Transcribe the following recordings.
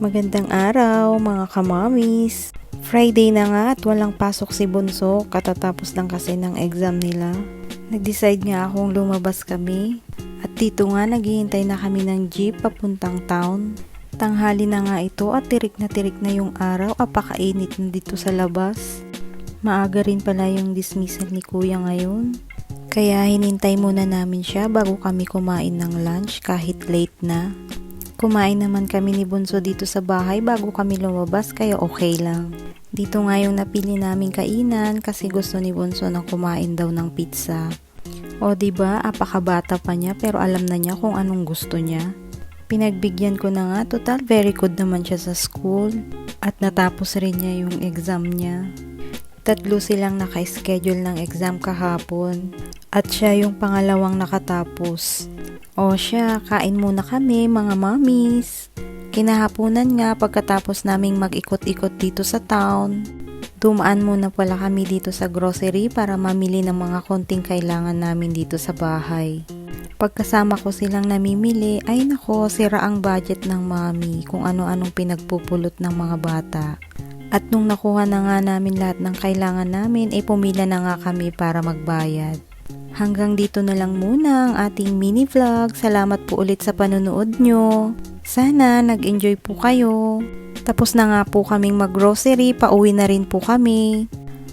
Magandang araw mga kamamis. Friday na nga at walang pasok si Bunso katatapos lang kasi ng exam nila. Nag-decide nga akong lumabas kami at dito nga naghihintay na kami ng jeep papuntang town. Tanghali na nga ito at tirik na tirik na yung araw apakainit na dito sa labas. Maaga rin pala yung dismissal ni kuya ngayon. Kaya hinintay muna namin siya bago kami kumain ng lunch kahit late na. Kumain naman kami ni Bunso dito sa bahay bago kami lumabas kaya okay lang. Dito nga yung napili naming kainan kasi gusto ni Bunso na kumain daw ng pizza. O ba, apakabata pa niya pero alam na niya kung anong gusto niya. Pinagbigyan ko na nga, total very good naman siya sa school at natapos rin niya yung exam niya. Tatlo silang naka-schedule ng exam kahapon at siya yung pangalawang nakatapos. O siya, kain muna kami mga mamis. Kinahaponan nga pagkatapos naming mag-ikot-ikot dito sa town. Dumaan muna pala kami dito sa grocery para mamili ng mga konting kailangan namin dito sa bahay. Pagkasama ko silang namimili, ay nako, sira ang budget ng mami kung ano-anong pinagpupulot ng mga bata. At nung nakuha na nga namin lahat ng kailangan namin, ay pumila na nga kami para magbayad. Hanggang dito na lang muna ang ating mini vlog. Salamat po ulit sa panonood nyo. Sana nag-enjoy po kayo. Tapos na nga po kaming mag-grocery, pauwi na rin po kami.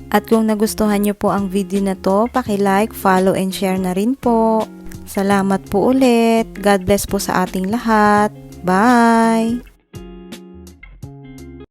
At kung nagustuhan nyo po ang video na to, like, follow, and share na rin po. Salamat po ulit. God bless po sa ating lahat. Bye!